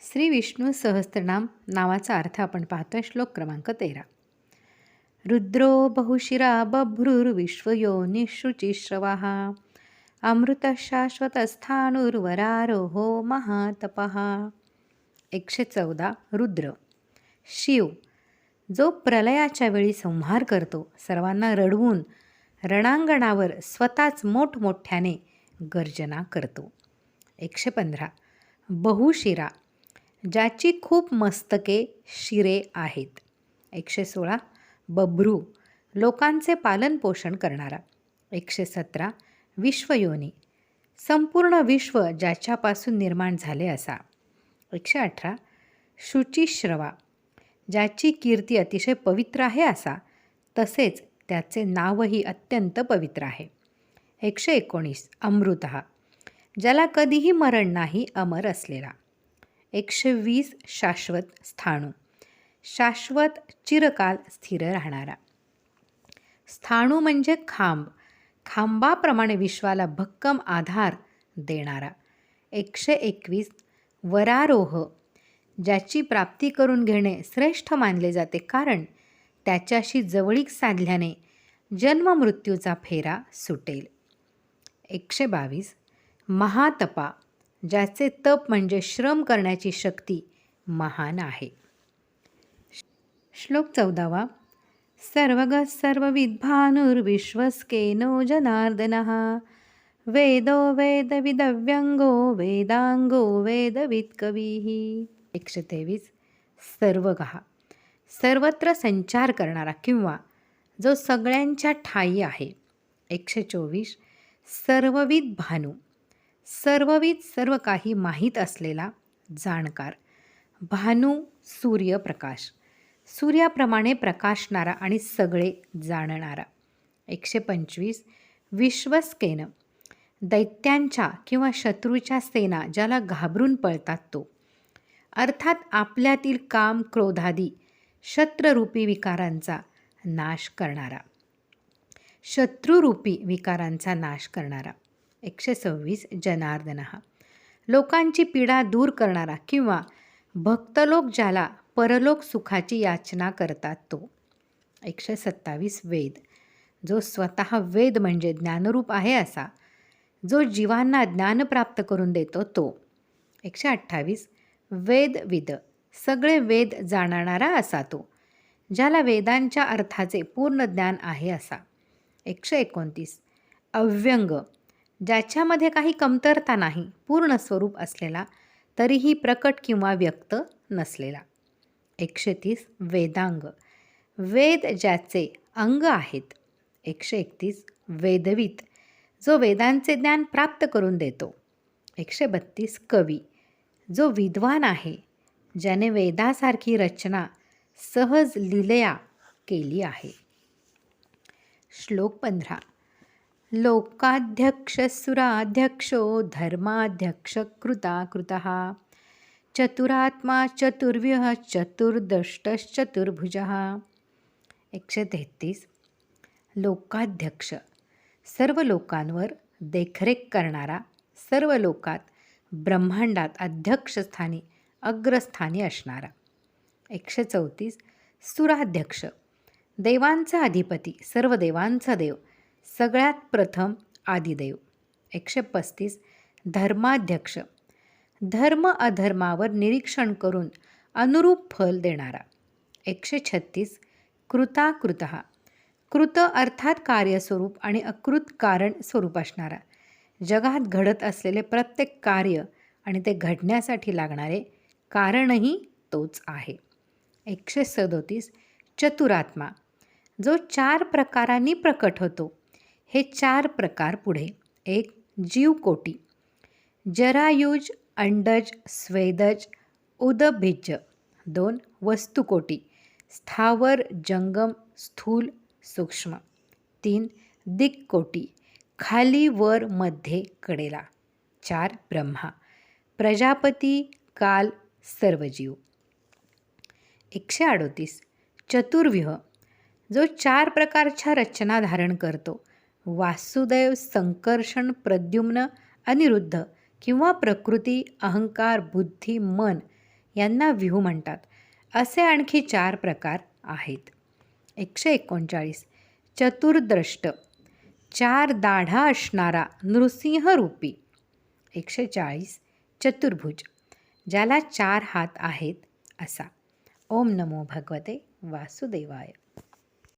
श्री विष्णू सहस्त्रनाम नावाचा अर्थ आपण पाहतो श्लोक क्रमांक तेरा. रुद्रो बहुशिरा बभ्रुर्विश्वयोनिशुचिश्रवः अमृतशाश्वतस्थाणुर्वरारोहो महातपहा एकशे चौदा रुद्र. शिव जो प्रलयाच्या वेळी संहार करतो सर्वांना रडवून रणांगणावर स्वतःच मोठमोठ्याने गर्जना करतो. एकशे पंधरा बहुशिरा. ज्याची खूप मस्तके शिरे आहेत. एकशे सोळा बभ्रू लोकांचे पालनपोषण करणारा. एकशे सतरा विश्वयोनी संपूर्ण विश्व ज्याच्यापासून निर्माण झाले असा. एकशे अठरा शुचिश्रवा ज्याची कीर्ती अतिशय पवित्र आहे असा. तसेच त्याचे नावही अत्यंत पवित्र आहे. एकशे एकोणीस अमृत ज्याला कधीही मरण नाही अमर असलेला. एकशे वीस शाश्वत स्थाणू. शाश्वत चिरकाल स्थिर राहणारा. स्थाणू म्हणजे खांब. खांबाप्रमाणे विश्वाला भक्कम आधार देणारा. एकशे एकवीस वरारोह ज्याची प्राप्ती करून घेणे श्रेष्ठ मानले जाते कारण त्याच्याशी जवळीक साधल्याने जन्ममृत्यूचा फेरा सुटेल. एकशे बावीस महातपा ज्याचे तप म्हणजे श्रम करण्याची शक्ती महान आहे. श्लोक चौदावा. सर्वग सर्वविद्भानुर्विश्वस्केनो जनार्दन। वेदो वेदविदव्यंगो वेदांगो वेदवित्कवीः। एकशे तेवीस सर्वग. सर्वत्र संचार करणारा किंवा जो सगळ्यांच्या ठाई आहे. एकशे चोवीस सर्वविद भानू सर्वविध सर्व काही माहीत असलेला जाणकार. भानू सूर्यप्रकाश. सूर्याप्रमाणे प्रकाशणारा आणि सगळे जाणणारा. एकशे पंचवीस. विश्वस्केन दैत्यांच्या किंवा शत्रूच्या सेना ज्याला घाबरून पळतात तो. अर्थात आपल्यातील काम क्रोधादी शत्रुरूपी विकारांचा नाश करणारा. शत्रुरूपी विकारांचा नाश करणारा. एकशे सव्वीस जनार्दन. लोकांची पीडा दूर करणारा किंवा भक्तलोक ज्याला परलोक सुखाची याचना करतात तो. एकशे सत्तावीस वेद. जो स्वतः वेद म्हणजे ज्ञानरूप आहे असा जो जीवांना ज्ञान प्राप्त करून देतो तो. एकशे अठ्ठावीस वेदविद सगळे वेद जाणणारा असा तो ज्याला वेदांच्या अर्थाचे पूर्ण ज्ञान आहे असा. एकशे एकोणतीस अव्यंग. ज्याच्यामध्ये काही कमतरता नाही पूर्ण स्वरूप असलेला तरीही प्रकट किंवा व्यक्त नसलेला. एकशे तीस वेदांग. वेद ज्याचे अंग आहेत एकशे एकतीस वेदवित जो वेदांचे ज्ञान प्राप्त करून देतो. एकशे बत्तीस कवी. जो विद्वान आहे ज्याने वेदासारखी रचना सहज लिलया केली आहे. श्लोक पंधरा. लोकाध्यक्षसुराध्यक्षो धर्माध्यक्ष कृता चतुरात्मा चतुर्व्यः चतुर्दष्टश्चतुर्भुजः। एकशे तेहतीस लोकाध्यक्ष. सर्व लोकांवर देखरेख करणारा सर्व लोकात ब्रह्मांडात अध्यक्षस्थानी अग्रस्थानी असणारा. एकशे चौतीस सुराध्यक्ष. देवांचा अधिपती सर्व देवांचा देव. सगळ्यात प्रथम आदिदेव. एकशे पस्तीस. धर्माध्यक्ष. धर्म अधर्मावर निरीक्षण करून अनुरूप फल देणारा. एकशे छत्तीस. कृताकृत. कृत अर्थात कार्यस्वरूप आणि अकृत कारण स्वरूप असणारा. जगात घडत असलेले प्रत्येक कार्य आणि ते घडण्यासाठी लागणारे कारणही तोच आहे. एकशे सदोतीस. चतुरात्मा. जो चार प्रकारांनी प्रकट होतो. हे चार प्रकार पुढे. एक जीवकोटी जरायुज अंडज स्वेदज उदभिज्ज दोन वस्तुकोटी स्थावर जंगम स्थूल सूक्ष्म. तीन दिक्कोटी खाली वर मध्ये कडेला. चार ब्रह्मा. प्रजापती काल सर्वजीव. एकशे अडोतीस. चतुर्व्यूह. जो चार प्रकारच्या रचना धारण करतो वासुदेव संकर्षण प्रद्युम्न अनिरुद्ध किंवा प्रकृती अहंकार बुद्धी मन यांना व्यू म्हणतात. असे आणखी चार प्रकार आहेत. एकशे एकोणचाळीस. चतुर्द्रष्ट. चार दाढा असणारा नृसिंहरूपी एकशे चाळीस. चतुर्भुज. ज्याला चार हात आहेत असा. ओम नमो भगवते वासुदेवाय.